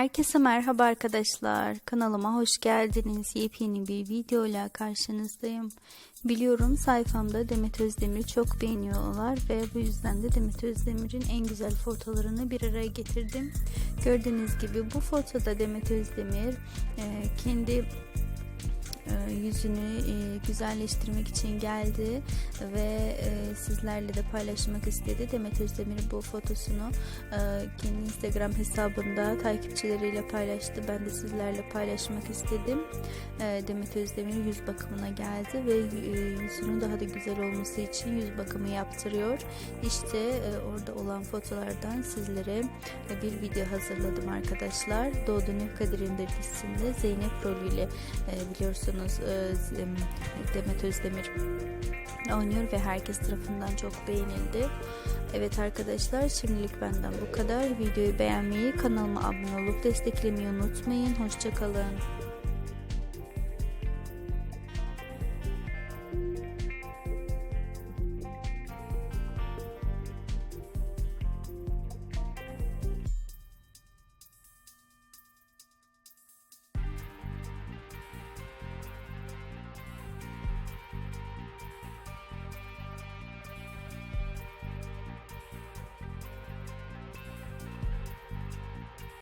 Herkese merhaba arkadaşlar. Kanalıma hoş geldiniz. Yepyeni bir videoyla karşınızdayım. Biliyorum sayfamda Demet Özdemir'i çok beğeniyorlar ve bu yüzden de Demet Özdemir'in en güzel fotolarını bir araya getirdim. Gördüğünüz gibi bu fotoda Demet Özdemir e, kendi yüzünü e, güzelleştirmek için geldi ve e, sizlerle de paylaşmak istedi. Demet Özdemir bu fotosunu e, kendi Instagram hesabında takipçileriyle paylaştı. Ben de sizlerle paylaşmak istedim. E, Demet Özdemir yüz bakımına geldi ve e, yüzünün daha da güzel olması için yüz bakımı yaptırıyor. İşte e, orada olan fotolardan sizlere e, bir video hazırladım arkadaşlar. Doğdu Kadir'in dizisinde Zeynep rolüyle e, biliyorsunuz e, Demet Özdemir oynuyor ve herkes tarafından çok beğenildi. Evet arkadaşlar şimdilik benden bu kadar. Videoyu beğenmeyi, kanalıma abone olup desteklemeyi unutmayın. Hoşçakalın.